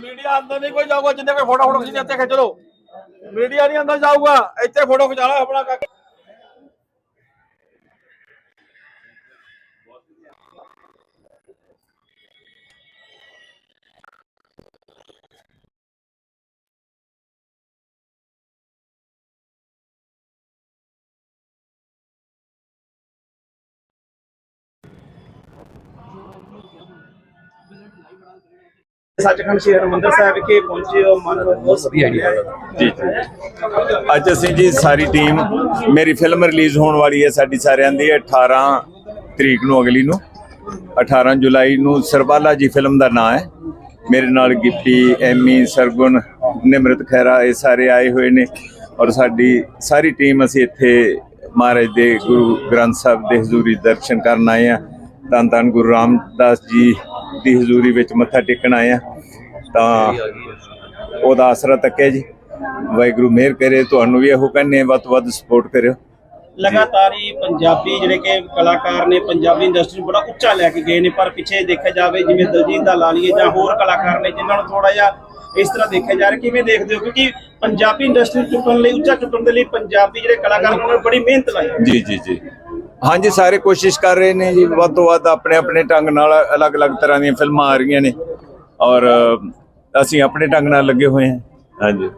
Media ਅੰਦਰ ਨਹੀਂ ਕੋਈ ਜਾਊਗਾ, ਜਿੰਨੇ ਕੋਈ ਫੋਟੋ ਫੋਟੋ ਖਿੱਚਦੇ ਇੱਥੇ ਖਿੱਚ ਲਓ। ਮੀਡੀਆ ਨਹੀਂ ਅੰਦਰ ਜਾਊਗਾ, ਇੱਥੇ ਫੋਟੋ ਖਿਚਾ ਲਓ ਆਪਣਾ ਸੱਚਖੰਡ ਸ਼੍ਰੀ ਹਰਿਮੰਦਰ ਸਾਹਿਬ ਵਿਖੇ ਪਹੁੰਚੇ ਹੋ ਮਨ ਨੂੰ ਬਹੁਤ ਵਧੀਆ ਜੀ। ਜੀ ਅੱਜ ਅਸੀਂ ਜੀ ਸਾਰੀ ਟੀਮ ਮੇਰੀ ਫਿਲਮ ਰਿਲੀਜ਼ ਹੋਣ ਵਾਲੀ ਹੈ ਸਾਡੀ ਸਾਰਿਆਂ ਦੀ 18 ਤਰੀਕ ਨੂੰ ਅਗਲੀ ਨੂੰ। 18 ਜੁਲਾਈ ਨੂੰ ਸਰਬਾਲਾ ਜੀ ਫਿਲਮ ਦਾ ਨਾਮ ਹੈ। ਮੇਰੇ ਨਾਲ ਗਿੱਪੀ ਐਮੀ ਸਰਗੁਣ ਨਿਮਰਤ ਖੈਰਾ ਇਹ ਸਾਰੇ ਆਏ ਹੋਏ ਨੇ। ਔਰ ਸਾਡੀ ਸਾਰੀ ਟੀਮ ਅਸੀਂ ਇੱਥੇ ਮਹਾਰਾਜ ਦੇ ਗੁਰੂ ਗ੍ਰੰਥ ਸਾਹਿਬ ਦੇ ਹਜ਼ੂਰੀ ਦਰਸ਼ਨ ਕਰਨ ਆਏ ਆ ਧੰਨ ਧੰਨ ਗੁਰੂ ਰਾਮਦਾਸ ਜੀ ਦੀ ਹਜ਼ੂਰੀ ਵਿੱਚ ਮੱਥਾ ਟੇਕਣ ਆਏ ਆ ਤਾਂ ਉਹਦਾ ਆਸਰਾ ਤੱਕਿਆ ਜੀ। ਵਾਹਿਗੁਰੂ ਮਿਹਰ ਕਰੇ ਤੁਹਾਨੂੰ ਵੀ ਇਹੋ ਕਹਿੰਨੇ ਵੱਧ ਤੋਂ ਵੱਧ ਸਪੋਰਟ ਕਰਿਓ। ਲਗਾਤਾਰ ਹੀ ਪੰਜਾਬੀ ਜਿਹੜੇ ਕਿ ਕਲਾਕਾਰ ਨੇ ਪੰਜਾਬੀ ਇੰਡਸਟਰੀ ਨੂੰ ਬੜਾ ਉੱਚਾ ਲੈ ਕੇ ਗਏ ਨੇ ਪਰ ਪਿੱਛੇ ਦੇਖਿਆ ਜਾਵੇ ਜਿਵੇਂ ਦਲਜੀਤ ਦਾ ਲਾ ਲਈਏ ਜਾਂ ਹੋਰ ਕਲਾਕਾਰ ਨੇ ਜਿਨ੍ਹਾਂ ਨੂੰ ਥੋੜਾ ਜਿਹਾ ਇਸ ਤਰ੍ਹਾਂ ਦੇਖਿਆ ਜਾ ਰਿਹਾ ਕਿਵੇਂ ਦੇਖਦੇ ਹੋ? ਕਿਉਂਕਿ ਪੰਜਾਬੀ ਇੰਡਸਟਰੀ ਚੁੱਕਣ ਲਈ ਉੱਚਾ ਚੁੱਕਣ ਦੇ ਲਈ ਪੰਜਾਬੀ ਜਿਹੜੇ ਕਲਾਕਾਰ ਨੇ ਬੜੀ ਮਿਹਨਤ ਲਾਈ। ਜੀ ਜੀ ਜੀ। ਹਾਂਜੀ, ਸਾਰੇ ਕੋਸ਼ਿਸ਼ ਕਰ ਰਹੇ ਨੇ ਜੀ। ਵੱਧ ਤੋਂ ਵੱਧ ਆਪਣੇ ਆਪਣੇ ਢੰਗ ਨਾਲ ਅਲੱਗ-ਅਲੱਗ ਤਰ੍ਹਾਂ ਦੀਆਂ ਫਿਲਮਾਂ ਆ ਰਹੀਆਂ ਨੇ। ਔਰ ਅਸੀਂ ਆਪਣੇ ਢੰਗ ਨਾਲ ਲੱਗੇ ਹੋਏ ਹਾਂ। ਹਾਂਜੀ।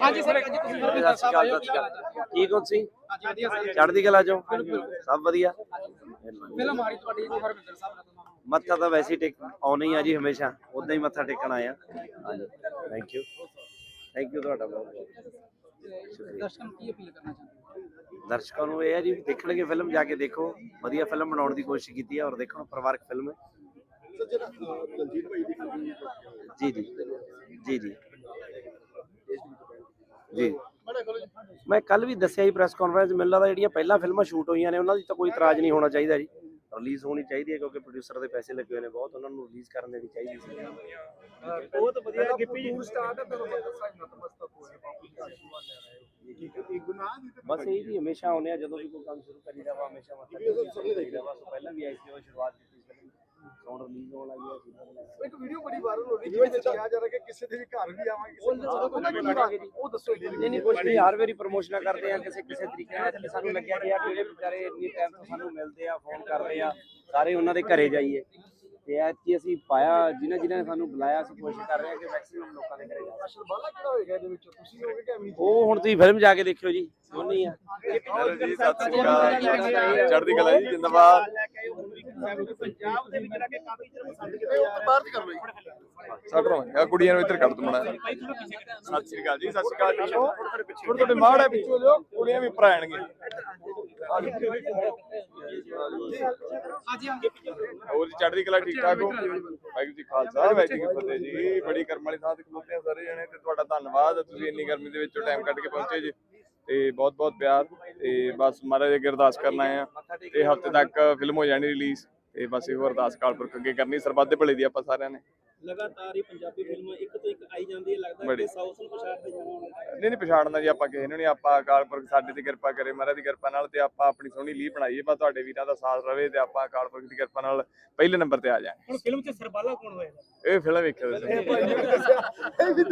ਹਾਂਜੀ ਸਰ ਠੀਕ ਹੋ। ਤੁਸੀਂ ਚੜ੍ਹਦੀ ਕਲਾ ਚੋਂ? ਸਭ ਵਧੀਆ। ਆ ਰਹੀ ਤੁਹਾਡੀ ਜੀ ਹਰਮਿੰਦਰ ਸਾਹਿਬ ਨਾਲ ਮੱਥਾ ਤਾਂ ਵੈਸੇ ਟੇਕ ਆਉਣਾ ਹੀ ਆ ਜੀ ਹਮੇਸ਼ਾ। ਉਦਾਂ ਹੀ ਮੱਥਾ ਟੇਕਣ ਆਇਆ ਹਾਂਜੀ। ਥੈਂਕ ਯੂ ਥੈਂਕ ਯੂ ਤੁਹਾਡਾ ਬਹੁਤ। ਬਹੁਤ ਦਰਸ਼ਕਾਂ ਨੂੰ ਕੀ ਅਪੀਲ ਕਰਨਾ ਚਾਹੁੰਦੇ ਦਰਸ਼ਕਾਂ ਨੂੰ ਇਹ ਹੈ ਜੀ ਦੇਖਣਗੇ ਫਿਲਮ ਜਾ ਕੇ ਦੇਖੋ। ਵਧੀਆ ਫਿਲਮ ਬਣਾਉਣ ਦੀ ਕੋਸ਼ਿਸ਼ ਕੀਤੀ ਹੈ ਔਰ ਦੇਖੋ ਪਰਿਵਾਰਕ ਫਿਲਮ ਹੈ। ਜੀ ਜੀ। ਜੀ ਜੀ। ਜੀ। ਮੈਂ ਕੱਲ ਵੀ ਦੱਸਿਆ ਜੀ ਪ੍ਰੈਸ ਕਾਨਫਰੰਸ ਮੈਨੂੰ ਲੱਗਦਾ ਜਿਹੜੀਆਂ ਪਹਿਲਾਂ ਫਿਲਮਾਂ ਸ਼ੂਟ ਹੋਈਆਂ ਨੇ ਉਹਨਾਂ ਦੀ ਤਾਂ ਕੋਈ ਇਤਰਾਜ਼ ਨਹੀਂ ਹੋਣਾ ਚਾਹੀਦਾ ਜੀ। ਰਿਲੀਜ਼ ਹੋਣੀ ਚਾਹੀਦੀ ਹੈ ਕਿਉਂਕਿ ਪ੍ਰੋਡਿਊਸਰ ਦੇ ਪੈਸੇ ਲੱਗੇ ਹੋਏ ਨੇ ਬਹੁਤ ਉਹਨਾਂ ਨੂੰ ਰਿਲੀਜ਼ ਕਰਨ ਦੇਣੀ ਚਾਹੀਦੀ ਸੀ ਬਹੁਤ ਵਧੀਆ ਗਿੱਪੀ ਜੀ ਸਟਾਰਟ ਹੈ ਤਾਂ ਹਰਮਿੰਦਰ ਸਾਹਿਬ ਨਤਮਸਤਕ ਹੋਏ ਬਸ ਇਹ ਜੀ ਹਮੇਸ਼ਾ ਆਉਂਦੇ ਆ ਜਦੋਂ ਵੀ ਕੋਈ ਕੰਮ ਸ਼ੁਰੂ ਕਰੀਦਾ ਵਾ ਹਮੇਸ਼ਾ ਵਾ ਸੋ ਪਹਿਲਾਂ ਵੀ ਆਈ ਸੀ ਉਹ ਸ਼ੁਰੂਆਤ ਕੀਤੀ ਰਿਲੀਜ਼ ਹੋਣ ਲੱਗੀ ਹੈ ਸੀ ਇੱਕ ਵੀਡੀਓ ਬੜੀ ਵਾਇਰਲ ਹੋ ਰਹੀ ਜਿਵੇਂ ਕਿਹਾ ਜਾ ਰਿਹਾ ਕਿ ਕਿਸੇ ਦੇ ਵੀ ਘਰ ਵੀ ਆਵਾਂਗੇ ਉਹ ਦੱਸੋ ਨਹੀਂ ਨਹੀਂ ਕੁਝ ਨਹੀਂ ਹਰ ਵਾਰੀ ਪ੍ਰਮੋਸ਼ਨਾਂ ਕਰਦੇ ਆ ਕਿਸੇ ਕਿਸੇ ਤਰੀਕੇ ਨਾਲ ਇੱਥੇ ਸਾਨੂੰ ਲੱਗਿਆ ਕਿ ਯਾਰ ਜਿਹੜੇ ਵਿਚਾਰੇ ਇੰਨੀ ਟਾਈਮ ਤੋਂ ਸਾਨੂੰ ਮਿਲਦੇ ਆ ਫੋਨ ਕਰਦੇ ਆ ਸਾਰੇ ਉਹਨਾਂ ਦੇ ਘਰੇ ਜਾਈਏ। ਤੇ ਐਤਕੀ ਅਸੀਂ ਪਾਇਆ ਜਿਨ੍ਹਾਂ ਜਿਨ੍ਹਾਂ ਨੇ ਸਾਨੂੰ ਬੁਲਾਇਆ ਅਸੀਂ ਕੋਸ਼ਿਸ਼ ਕਰ ਰਹੇ ਹਾਂ ਕਿ ਮੈਕਸਿਮਮ ਲੋਕਾਂ ਦੇ ਘਰੇ ਜਾਈਏ। ਸ਼ਰਬਾਲਾ ਕਿਹੜਾ ਹੋਏਗਾ ਇਹਦੇ ਵਿੱਚ? ਤੁਸੀਂ ਹੋਗੇ ਕਿ ਅਮੀ ਉਹ ਹੁਣ ਤੁਸੀਂ ਫਿਲਮ ਜਾ ਕੇ ਦੇਖਿਓ ਜੀ ਸੋਨੀ ਆ। ਚੜ੍ਹਦੀ ਕਲਾ ਜੀ ਜਿੰਦਾਬਾਦ। ਪੰਜਾਬ ਦੇ ਵਿੱਚ ਜਿਹੜਾ ਕਿ ਕਾਫੀ ਚਿਰ ਪਸੰਦ ਕੀਤਾ ਜਾ ਰਿਹਾ ਬਾਹਰ ਦੀ ਕਰ ਲਓ ਸੱਟ ਰਹਾ ਕੁੜੀਆਂ ਨੂੰ ਇੱਧਰ ਕੱਢ ਦੋ ਮਣਾ ਸਤਿ ਸ੍ਰੀ ਅਕਾਲ ਜੀ ਸਤਿ ਸ੍ਰੀ ਅਕਾਲ ਜੀ ਥੋੜੇ ਥੋੜੇ ਮਾੜ ਹੈ ਪਿੱਛੋਂ ਜੋ ਕੁੜੀਆਂ ਵੀ ਭਰਾਣਗੇ ਹੋਰ ਜੀ ਚੜ੍ਹਦੀ ਕਲਾ ਠੀਕ ਠਾਕ ਹੋ? ਵਾਹਿਗੁਰੂ ਜੀ ਖਾਲਸਾ ਵਾਹਿਗੁਰੂ ਜੀ ਕੀ ਫਤਿਹ ਜੀ। ਬੜੀ ਕਰਮ ਵਾਲੀ ਥਾਂ ਤੇ ਖਲੋਤੇ ਆ ਸਾਰੇ ਜਣੇ ਤੇ ਤੁਹਾਡਾ ਧੰਨਵਾਦ। ਤੁਸੀਂ ਇੰਨੀ ਗਰਮੀ ਦੇ ਵਿੱਚੋਂ ਟਾਈਮ ਕੱਢ ਕੇ ਪਹੁੰਚੇ ਜੀ। ਤੇ ਬਹੁਤ ਬਹੁਤ ਪਿਆਰ। ਤੇ ਬਸ ਮਹਾਰਾਜ ਅੱਗੇ ਅਰਦਾਸ ਕਰਨ ਆਏ ਆ। ਤੇ ਹਫ਼ਤੇ ਤੱਕ ਫਿਲਮ ਹੋ ਜਾਣੀ ਰਿਲੀਜ਼ ਤੇ ਬਸ ਇਹੋ ਅਰਦਾਸ ਕਾਲਪੁਰਖ ਅੱਗੇ ਕਰਨੀ ਸਰਬੱਤ ਦੇ ਭਲੇ ਦੀ ਆਪਾਂ ਸਾਰਿਆਂ ਨੇ। ਲਗਾਤਾਰ ਹੀ ਪੰਜਾਬੀ ਫਿਲਮਾਂ ਇੱਕ ਤੋਂ ਇੱਕ ਆਈ ਜਾਂਦੀ ਹੈ ਲੱਗਦਾ। ਕਿ ਸਾਊਥ ਨੂੰ ਪਛਾੜ ਤੇ ਜਾਣਾ ਨਹੀਂ ਨਹੀਂ ਪਛਾੜਨਾ ਜੀ ਆਪਾਂ ਕਿਸੇ ਨੂੰ ਨਹੀਂ ਆਪਾਂ ਅਕਾਲ ਪੁਰਖ ਸਾਡੇ ਤੇ ਕਿਰਪਾ ਕਰੇ ਮਹਾਰਾਜ ਦੀ ਕਿਰਪਾ ਨਾਲ ਤੇ ਆਪਾਂ ਆਪਣੀ ਸੋਹਣੀ ਲੀਹ ਬਣਾਈਏ ਬਸ ਤੁਹਾਡੇ ਵੀਰਾਂ ਦਾ ਸਾਥ ਰਵੇ ਤੇ ਆਪਾਂ ਅਕਾਲ ਪੁਰਖ ਦੀ ਕਿਰਪਾ ਨਾਲ ਪਹਿਲੇ ਨੰਬਰ ਤੇ ਆ ਜਾਾਂਗੇ ਹੁਣ ਫਿਲਮ 'ਚ ਸਰਬਾਲਾ ਕੌਣ ਹੋਏਗਾ? ਇਹ ਫਿਲਮ ਵੇਖਿਓ ਤੁਸੀਂ।